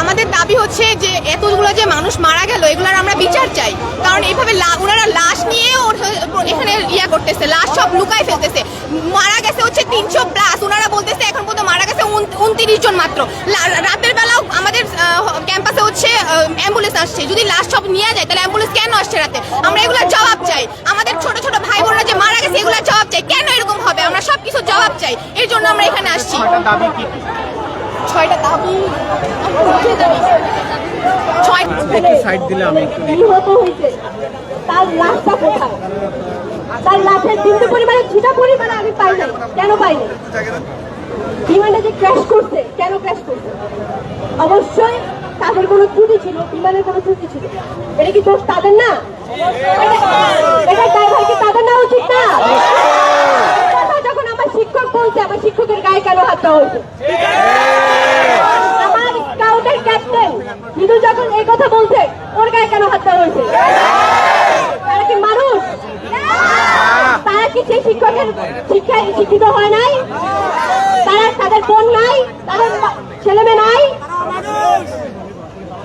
আমাদের দাবি হচ্ছে যে, এতগুলো যে মানুষ মারা গেল, এগুলোর আমরা বিচার চাই। কারণ এইভাবে ওনারা লাশ নিয়ে ওর- এখানে ইয়া করতেছে, লাশ সব লুকায় ফেলতেছে। মারা গেছে হচ্ছে তিনশো প্লাস, ওনারা বলতেছে এখন পর্যন্ত মারা গেছে উনত্রিশ জন মাত্র। রাতের বেলাও আমাদের ক্যাম্পাসে হচ্ছে অ্যাম্বুলেন্স আসছে। যদি লাশ সব নিয়ে যায়, তাহলে অ্যাম্বুলেন্স কেন আসছে রাতে? আমরা এগুলোর জবাব চাই আমাদের ছোট ছোট ভাই বোনরা যে মারা গেছে এগুলোর জবাব চাই কেন এরকম হবে আমরা সব কিছু জবাব চাই এর জন্য আমরা এখানে আসছি। ছয়টা দাবি কি? কি ছয়টা দাবি। আমি বুঝে যাই। ছয় একটু সাইড দিলে আমি নিহত হয়েছে। তার লাশটা কোথায়? তার লাশের বিন্দু পরিমাণে ছিটা পরিমাণে আমি পাই নাই। কেন পাই নাই? বিমানটা যে ক্র্যাশ করছে কেন ক্র্যাশ করছে? অবশ্যই তাদের কোনো ত্রুটি ছিল বিমানের কোনো ত্রুটি ছিল। এটা কি দোষ তাদের না এটা ড্রাইভার কি তাদের না উচিত না কথা যখন আমার বলছে আমার শিক্ষকের গায়ে কেন হাত দেওয়া হয়েছে? আমার স্কাউটের ক্যাপ্টেন কিন্তু যখন এই কথা বলছে ওর গায়ে কেন হাত দেওয়া হয়েছে? তারা কি মানুষ? তারা কি সেই শিক্ষকের শিক্ষায় শিক্ষিত হয় নাই? তারা তাদের বোন নাই? তাদের ছেলে মেয়ে নাই?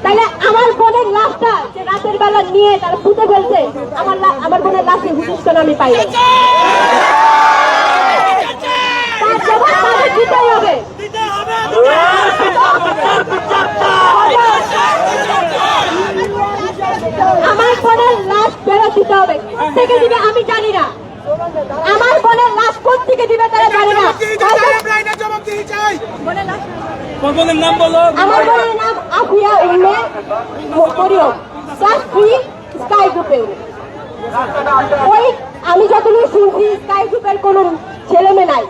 তাহলে আমার বোনের লাশটা যে রাতের বেলা নিয়ে তারা পুঁতে ফেলছে আমার আমার বোনের লাশে হুদিস আমি পাই নাই? তার জবাব তাদের দিতেই হবে আমার বোনের লাশ ফেরত দিতে হবে। থেকে দিবে আমি জানি না। আমার বোনের লাশ কোন থেকে দিবে তারা জানে না। কোন নাম বলো। আমার বোনের নাম Afia Umme Mariam. Class three sky গ্রুপে ওই আমি যতদূর শুনছি স্কাই গ্রুপের কোনো ছেলে মেয়ে নাই।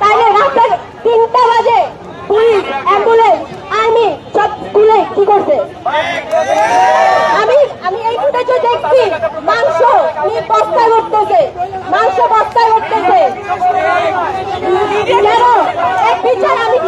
তাইলে রাতের তিনটা বাজে পুলিশ অ্যাম্বুলেন্স আর্মি সব স্কুলে কি করছে? আমি এই ফুটেজে দেখছি মাংস বস্তায় উঠতেছে মাংস বস্তায় উঠতেছে। কেন এই আমি